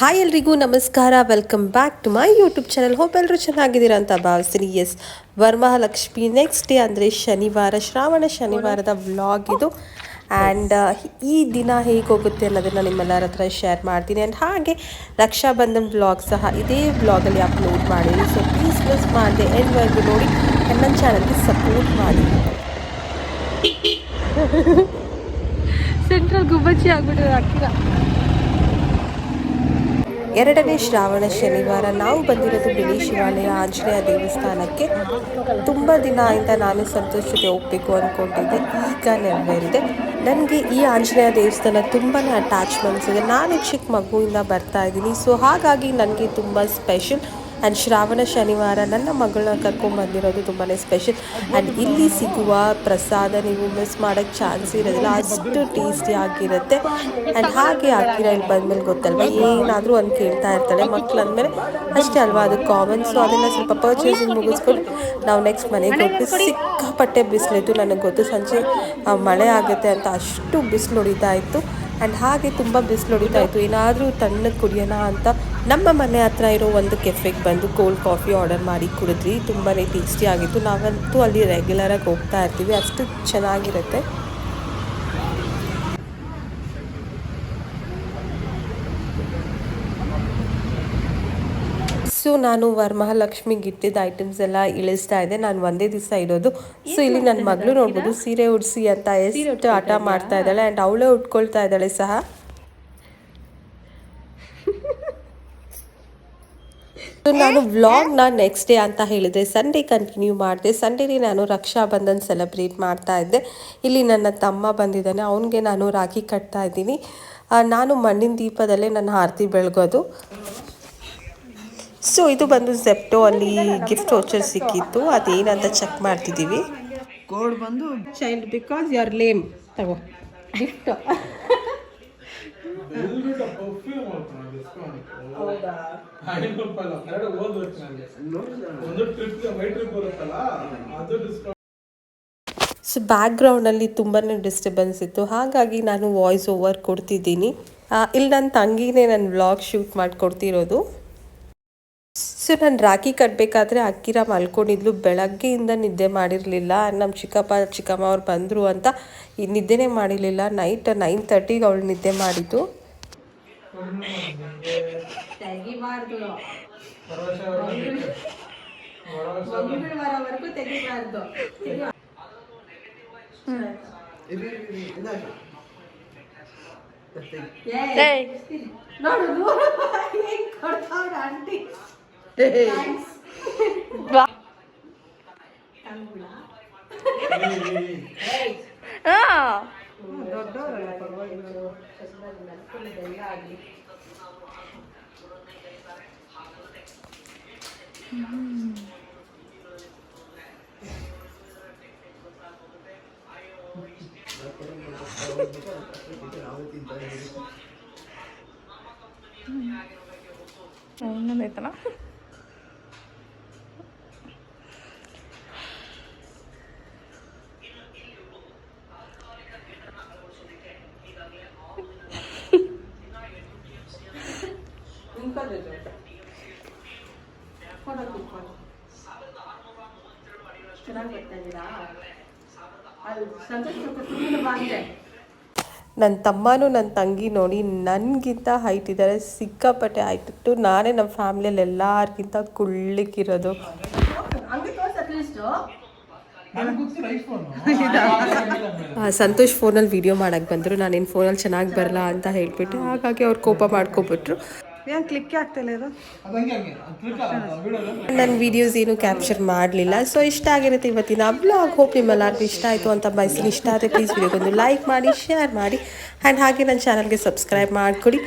Hi ಎಲ್ರಿಗೂ, ನಮಸ್ಕಾರ. Welcome back to my YouTube channel hope ಎಲ್ಲರೂ ಚೆನ್ನಾಗಿದ್ದೀರಾ ಅಂತ ಭಾವಿಸ್ತೀನಿ. ಎಸ್ ವರಮಹಾಲಕ್ಷ್ಮಿ ನೆಕ್ಸ್ಟ್ ಡೇ ಅಂದರೆ ಶನಿವಾರ, ಶ್ರಾವಣ ಶನಿವಾರದ ವ್ಲಾಗ್ ಇದು. ಆ್ಯಂಡ್ ಈ ದಿನ ಹೇಗೆ ಹೋಗುತ್ತೆ ಅನ್ನೋದನ್ನು ನಿಮ್ಮೆಲ್ಲರ ಹತ್ರ ಶೇರ್ ಮಾಡ್ತೀನಿ. ಆ್ಯಂಡ್ ಹಾಗೆ ರಕ್ಷಾ ಬಂಧನ್ ವ್ಲಾಗ್ ಸಹ ಇದೇ ವ್ಲಾಗಲ್ಲಿ ಅಪ್ಲೋಡ್ ಮಾಡಿ. ಸೊ ಪ್ಲೀಸ್ ಮಿಸ್ ಮಾಡಿದೆ. ಎಂಡ್ವರೆಗೂ ನೋಡಿ. ನನ್ನ ಚಾನಲ್ಗೆ ಸಪೋರ್ಟ್ ಮಾಡಿ. ಸೆಂಟ್ರಲ್ ಗುಬ್ಬಚ್ಚಿ ಆಗ್ಬಿಟ್ಟು ಅಕ್ಕಿರ ಎರಡನೇ ಶ್ರಾವಣ ಶನಿವಾರ ನಾವು ಬಂದಿರೋದು ಬಿಳಿ ಶಿವಾಲಯ ಆಂಜನೇಯ ದೇವಸ್ಥಾನಕ್ಕೆ. ತುಂಬ ದಿನ ಆಯಿಂದ ನಾನು ಸಂತೋಷಕ್ಕೆ ಜೊತೆ ಹೋಗ್ಬೇಕು ಅಂದ್ಕೊಂಡಿದ್ದೆ ಈಗ ನೆರವೇರಿದೆ. ನನಗೆ ಈ ಆಂಜನೇಯ ದೇವಸ್ಥಾನ ತುಂಬಾ ಅಟ್ಯಾಚ್ಮೆಂಟ್ಸ್ ಇದೆ. ನಾನು ಚಿಕ್ಕ ಮಗುವಿಂದ ಬರ್ತಾ ಇದ್ದೀನಿ. ಸೊ ಹಾಗಾಗಿ ನನಗೆ ತುಂಬ ಸ್ಪೆಷಲ್ ಆ್ಯಂಡ್ ಶ್ರಾವಣ ಶನಿವಾರ ನನ್ನ ಮಗಳನ್ನ ಕರ್ಕೊಂಡ್ಬಂದಿರೋದು ತುಂಬಾ ಸ್ಪೆಷಲ್ ಆ್ಯಂಡ್ ಇಲ್ಲಿ ಸಿಗುವ ಪ್ರಸಾದ ನೀವು ಮಿಸ್ ಮಾಡೋಕ್ಕೆ ಚಾನ್ಸ್ ಇರೋದಿಲ್ಲ. ಅಷ್ಟು ಟೇಸ್ಟಿ ಆಗಿರುತ್ತೆ. ಆ್ಯಂಡ್ ಹಾಗೆ ಆಗಿರ ಇಲ್ಲಿ ಬಂದಮೇಲೆ ಗೊತ್ತಲ್ವ? ಏನಾದರೂ ಒಂದು ಕೇಳ್ತಾ ಇರ್ತಾಳೆ. ಮಕ್ಳು ಅಂದಮೇಲೆ ಅಷ್ಟೇ ಅಲ್ವಾ? ಅದು ಕಾಮನ್ ಸೊ ಅದನ್ನು ಸ್ವಲ್ಪ ಪರ್ಚೇಸಿಂಗ್ ಮುಗಿಸ್ಕೊಂಡು ನಾವು ನೆಕ್ಸ್ಟ್ ಮನೆಗೆ ಹೋಗಿ ಸಿಕ್ಕಾಪಟ್ಟೆ ಬಿಸಿಲಿತ್ತು. ನನಗೆ ಗೊತ್ತು ಸಂಜೆ ಮಳೆ ಆಗುತ್ತೆ ಅಂತ ಅಷ್ಟು ಬಿಸಿಲು ಹೊಡಿತಾ ಇತ್ತು. ಆ್ಯಂಡ್ ಹಾಗೆ ತುಂಬ ಬಿಸಿಲು ಹೊಡಿತಾ ಇತ್ತು. ಏನಾದರೂ ತಣ್ಣಗೆ ಕುಡಿಯೋಣ ಅಂತ ನಮ್ಮ ಮನೆ ಹತ್ರ ಇರೋ ಒಂದು ಕೆಫೆಗೆ ಬಂದು ಕೋಲ್ಡ್ ಕಾಫಿ ಆರ್ಡರ್ ಮಾಡಿ ಕುಡಿದ್ವಿ. ತುಂಬಾ ಟೇಸ್ಟಿ ಆಗಿತ್ತು. ನಾವಂತೂ ಅಲ್ಲಿ ರೆಗ್ಯುಲರಾಗಿ ಹೋಗ್ತಾ ಇರ್ತೀವಿ. ಅಷ್ಟು ಚೆನ್ನಾಗಿರುತ್ತೆ. ಸೊ ನಾನು ವರಮಹಾಲಕ್ಷ್ಮಿಗೆ ಇಟ್ಟಿದ್ದ ಐಟಮ್ಸ್ ಎಲ್ಲ ಇಳಿಸ್ತಾ ಇದ್ದೆ. ನಾನು ಒಂದೇ ದಿವಸ ಇರೋದು. ಸೊ ಇಲ್ಲಿ ನನ್ನ ಮಗಳು ನೋಡ್ಬೋದು. ಸೀರೆ ಉಡಿಸಿ ಅಂತ ಎಷ್ಟು ಆಟ ಮಾಡ್ತಾ ಇದ್ದಾಳೆ. ಆ್ಯಂಡ್ ಅವಳೇ ಉಟ್ಕೊಳ್ತಾ ಇದ್ದಾಳೆ ಸಹ. ನಾನು ವ್ಲಾಗ್ನ ನೆಕ್ಸ್ಟ್ ಡೇ ಅಂತ ಹೇಳಿದೆ. ಸಂಡೇ ಕಂಟಿನ್ಯೂ ಮಾಡಿದೆ. ಸಂಡೇಲಿ ನಾನು ರಕ್ಷಾ ಬಂಧನ್ ಸೆಲೆಬ್ರೇಟ್ ಮಾಡ್ತಾ ಇದ್ದೆ. ಇಲ್ಲಿ ನನ್ನ ತಮ್ಮ ಬಂದಿದ್ದಾನೆ. ಅವನಿಗೆ ನಾನು ರಾಖಿ ಕಟ್ತಾ ಇದ್ದೀನಿ. ನಾನು ಮಣ್ಣಿನ ದೀಪದಲ್ಲೇ ನನ್ನ ಆರತಿ ಬೆಳಗೋದು. ಸೊ ಇದು ಬಂದು ಜೆಪ್ಟೋ ಅಲ್ಲಿ ಗಿಫ್ಟ್ ವೋಚರ್ ಸಿಕ್ಕಿತ್ತು. ಅದೇನಂತ ಚೆಕ್ ಮಾಡ್ತಿದ್ದೀವಿ. Child because you are lame ತಗೋ. ಗಿಫ್ಟ್ ಐನೂರು ರೂಪಾಯಿ ಅಲ್ಲ ಕರೆಕ್ಟ್ ಓದ್ಬೇಕು ನನಗೆ ಒಂದು ಟ್ರಿಪ್ ವೈ ಟ್ರಿಪ್ ಬರುತ್ತಲ್ಲ ಅದು ಡಿಸ್ಕೌಂಟ್ ಸೊ ಬ್ಯಾಕ್ಗ್ರೌಂಡಲ್ಲಿ ತುಂಬಾ ಡಿಸ್ಟರ್ಬೆನ್ಸ್ ಇತ್ತು. ಹಾಗಾಗಿ ನಾನು ವಾಯ್ಸ್ ಓವರ್ ಕೊಡ್ತಿದ್ದೀನಿ. ಇಲ್ಲಿ ನನ್ನ ತಂಗಿನೇ ನನ್ನ ವ್ಲಾಗ್ ಶೂಟ್ ಮಾಡಿಕೊಡ್ತಿರೋದು. ಸೊ ನಾನು ರಾಖಿ ಕಟ್ಟಬೇಕಾದ್ರೆ ಅಕ್ಕಿರ ಮಲ್ಕೊಂಡಿದ್ಲು. ಬೆಳಗ್ಗೆಯಿಂದ ನಿದ್ದೆ ಮಾಡಿರಲಿಲ್ಲ. ನಮ್ಮ ಚಿಕ್ಕಪ್ಪ ಚಿಕ್ಕಮ್ಮ ಅವ್ರು ಬಂದರು ಅಂತ ಈ ನಿದ್ದೆನೇ ಮಾಡಿರಲಿಲ್ಲ. ನೈಟ್ ನೈನ್ ತರ್ಟಿಗೆ ಅವಳು ನಿದ್ದೆ ಮಾಡಿದ್ದು. ತೆಗಿಬಾರ್ದು ಮಗುಗಳು ಬರೋವರೆಗೂ ತೆಗಿಬಾರ್ದು ನೋಡು ಹೆಂಗ್ ಕೊಡ್ತಾವ್ರ ಆಂಟಿ ಹಾ ದೊಡ್ಡವರಲ್ಲ ಪರವಾಗಿಲ್ಲ ಹ್ಞೂ ಇನ್ನೊಂದು ಐತಲ್ಲ ನನ್ನ ತಮ್ಮನೂ ನನ್ನ ತಂಗಿ ನೋಡಿ ನನಗಿಂತ ಹೈಟ್ ಇದ್ದಾರೆ ಸಿಕ್ಕಾಪಟ್ಟೆ ಆಯ್ತು ನಾನೇ ನಮ್ಮ ಫ್ಯಾಮಿಲಿಯಲ್ಲಿ ಎಲ್ಲರಿಗಿಂತ ಕುಳ್ಳಿಕ್ಕಿರೋದು ಸಂತೋಷ್ ಫೋನಲ್ಲಿ ವಿಡಿಯೋ ಮಾಡಕ್ಕೆ ಬಂದರು. ನಾನೇನು ಫೋನಲ್ಲಿ ಚೆನ್ನಾಗಿ ಬರಲ್ಲ ಅಂತ ಹೇಳ್ಬಿಟ್ಟು ಹಾಗಾಗಿ ಅವ್ರು ಕೋಪ ಮಾಡ್ಕೊಬಿಟ್ರು. ಏನ್ ಕ್ಲಿಕ್ ಆಗ್ತಿಲ್ಲ ಇದು? ಅದು ಹಂಗೆ. ಹಂಗೆ ಕ್ಲಿಕ್ ಆಗಲ್ಲ. ವಿಡಿಯೋ ನನ್ನ ವಿಡಿಯೋಸ್ ಏನು ಕ್ಯಾಪ್ಚರ್ ಮಾಡಲಿಲ್ಲ. ಸೊ ಇಷ್ಟ ಆಗಿರುತ್ತೆ ಇವತ್ತಿನ ಬ್ಲಾಗ್ ಹೋಪ್ ನಿಮ್ಮೆಲ್ಲರಿಗೂ ಇಷ್ಟ ಆಯಿತು ಅಂತ ಬಯಸ್ತೀನಿ. ಇಷ್ಟ ಆದರೆ ಪ್ಲೀಸ್ ವಿಡಿಯೋಗೊಂದು ಲೈಕ್ ಮಾಡಿ ಶೇರ್ ಮಾಡಿ. ಆ್ಯಂಡ್ ಹಾಗೆ ನನ್ನ ಚಾನಲ್ಗೆ ಸಬ್ಸ್ಕ್ರೈಬ್ ಮಾಡಿಕೊಡಿ.